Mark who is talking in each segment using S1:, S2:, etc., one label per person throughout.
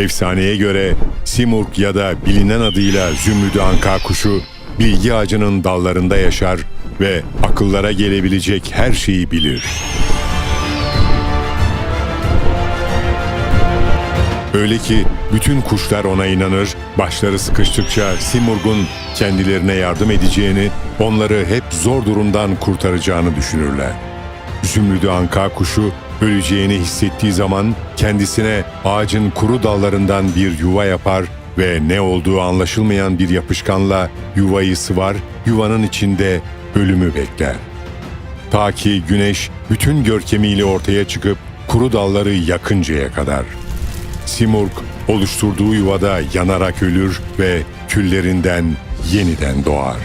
S1: Efsaneye göre Simurg ya da bilinen adıyla Zümrüdü Anka kuşu bilgi ağacının dallarında yaşar ve akıllara gelebilecek her şeyi bilir. Öyle ki bütün kuşlar ona inanır, başları sıkıştıkça Simurg'un kendilerine yardım edeceğini, onları hep zor durumdan kurtaracağını düşünürler. Zümrüdü anka kuşu öleceğini hissettiği zaman kendisine ağacın kuru dallarından bir yuva yapar ve ne olduğu anlaşılmayan bir yapışkanla yuvayı sıvar, yuvanın içinde ölümü bekler. Ta ki güneş bütün görkemiyle ortaya çıkıp kuru dalları yakıncaya kadar. Simurg oluşturduğu yuvada yanarak ölür ve küllerinden yeniden doğar.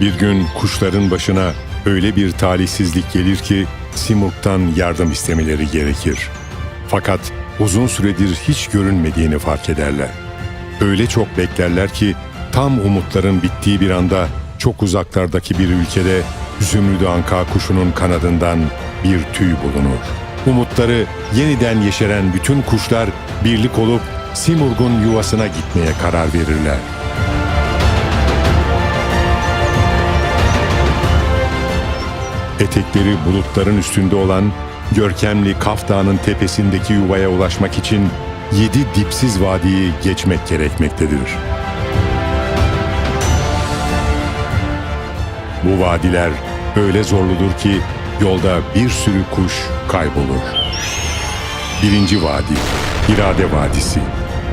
S1: Bir gün kuşların başına öyle bir talihsizlik gelir ki Simurg'dan yardım istemeleri gerekir. Fakat uzun süredir hiç görünmediğini fark ederler. Öyle çok beklerler ki tam umutların bittiği bir anda çok uzaklardaki bir ülkede Zümrüdü Anka kuşunun kanadından bir tüy bulunur. Umutları yeniden yeşeren bütün kuşlar birlik olup Simurg'un yuvasına gitmeye karar verirler. Etekleri bulutların üstünde olan görkemli Kaf Dağı'nın tepesindeki yuvaya ulaşmak için yedi dipsiz vadiyi geçmek gerekmektedir. Bu vadiler öyle zorludur ki yolda bir sürü kuş kaybolur. Birinci vadi, İrade Vadisi.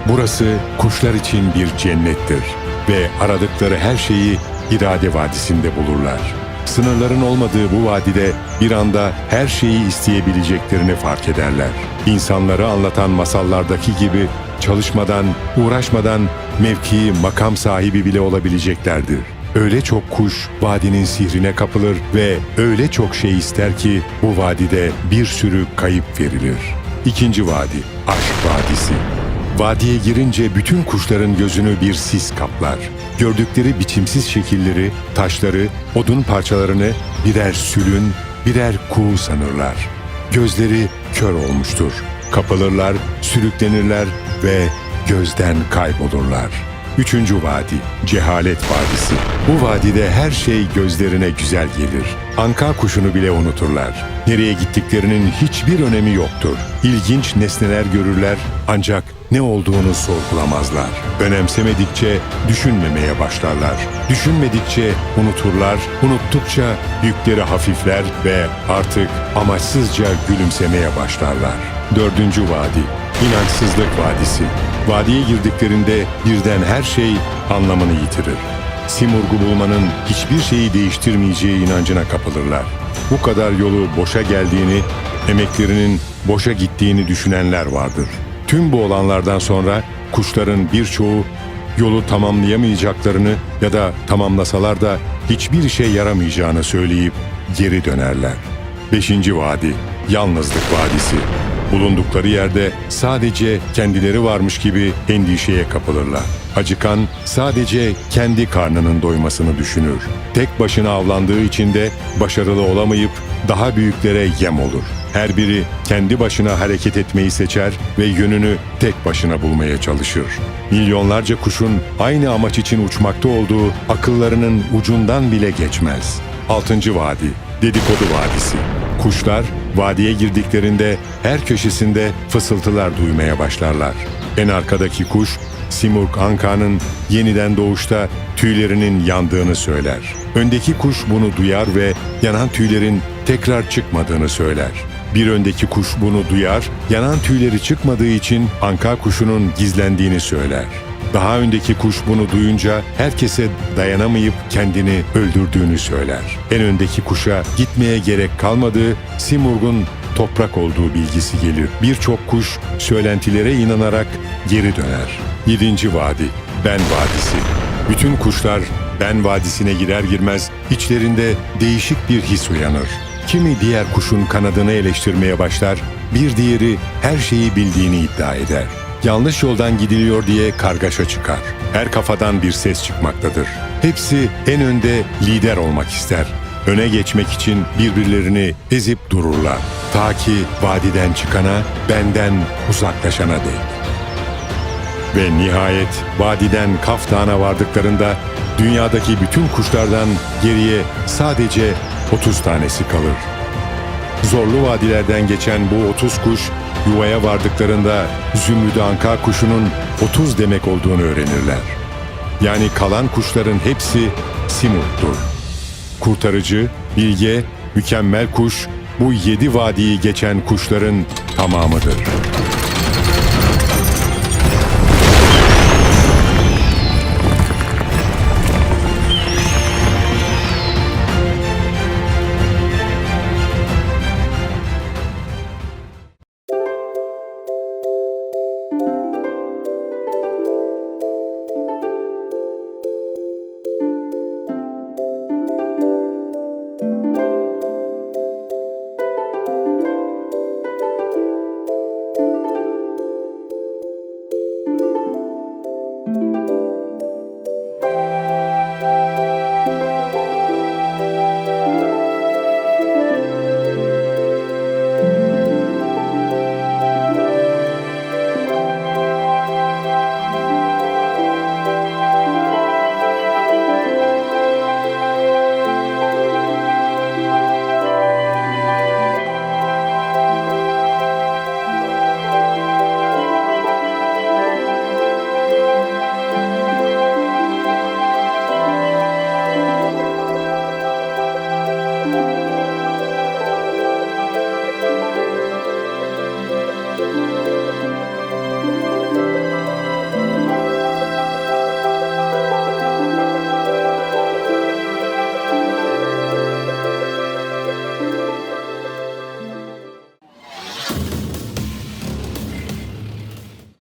S1: Burası kuşlar için bir cennettir ve aradıkları her şeyi İrade Vadisi'nde bulurlar. Sınırların olmadığı bu vadide bir anda her şeyi isteyebileceklerini fark ederler. İnsanları anlatan masallardaki gibi çalışmadan, uğraşmadan mevkii, makam sahibi bile olabileceklerdir. Öyle çok kuş vadinin sihrine kapılır ve öyle çok şey ister ki bu vadide bir sürü kayıp verilir. İkinci vadi, Aşk Vadisi. Vadiye girince bütün kuşların gözünü bir sis kaplar. Gördükleri biçimsiz şekilleri, taşları, odun parçalarını birer sülün, birer kuğu sanırlar. Gözleri kör olmuştur. Kapılırlar, sürüklenirler ve gözden kaybolurlar. Üçüncü vadi, Cehalet Vadisi. Bu vadide her şey gözlerine güzel gelir. Anka kuşunu bile unuturlar. Nereye gittiklerinin hiçbir önemi yoktur. İlginç nesneler görürler ancak ne olduğunu sorgulamazlar. Önemsemedikçe düşünmemeye başlarlar. Düşünmedikçe unuturlar, unuttukça yükleri hafifler ve artık amaçsızca gülümsemeye başlarlar. Dördüncü vadi, İnançsızlık Vadisi. Vadiye girdiklerinde birden her şey anlamını yitirir. Simurg'u bulmanın hiçbir şeyi değiştirmeyeceği inancına kapılırlar. Bu kadar yolu boşa geldiğini, emeklerinin boşa gittiğini düşünenler vardır. Tüm bu olanlardan sonra kuşların birçoğu yolu tamamlayamayacaklarını ya da tamamlasalar da hiçbir işe yaramayacağını söyleyip geri dönerler. Beşinci Vadi, Yalnızlık Vadisi. Bulundukları yerde sadece kendileri varmış gibi endişeye kapılırlar. Acıkan sadece kendi karnının doymasını düşünür. Tek başına avlandığı için de başarılı olamayıp daha büyüklere yem olur. Her biri kendi başına hareket etmeyi seçer ve yönünü tek başına bulmaya çalışır. Milyonlarca kuşun aynı amaç için uçmakta olduğu akıllarının ucundan bile geçmez. Altıncı Vadi, Dedikodu Vadisi. Kuşlar vadiye girdiklerinde her köşesinde fısıltılar duymaya başlarlar. En arkadaki kuş Simurg Anka'nın yeniden doğuşta tüylerinin yandığını söyler. Öndeki kuş bunu duyar ve yanan tüylerin tekrar çıkmadığını söyler. Bir öndeki kuş bunu duyar, yanan tüyleri çıkmadığı için Anka kuşunun gizlendiğini söyler. Daha öndeki kuş bunu duyunca herkese dayanamayıp kendini öldürdüğünü söyler. En öndeki kuşa gitmeye gerek kalmadığı Simurg'un toprak olduğu bilgisi gelir. Birçok kuş söylentilere inanarak geri döner. Yedinci Vadi, Ben Vadisi. Bütün kuşlar Ben Vadisi'ne girer girmez içlerinde değişik bir his uyanır. Kimi diğer kuşun kanadını eleştirmeye başlar, bir diğeri her şeyi bildiğini iddia eder. Yanlış yoldan gidiliyor diye kargaşa çıkar. Her kafadan bir ses çıkmaktadır. Hepsi en önde lider olmak ister. öne geçmek için birbirlerini ezip dururlar. Ta ki vadiden çıkana, benden uzaklaşana dek. Ve nihayet vadiden Kaf Dağı'na vardıklarında dünyadaki bütün kuşlardan geriye sadece 30 tanesi kalır. Zorlu vadilerden geçen bu 30 kuş yuvaya vardıklarında Zümrüt Anka kuşunun 30 demek olduğunu öğrenirler. Yani kalan kuşların hepsi Simurg'dur. Kurtarıcı, bilge, mükemmel kuş bu yedi vadiyi geçen kuşların tamamıdır.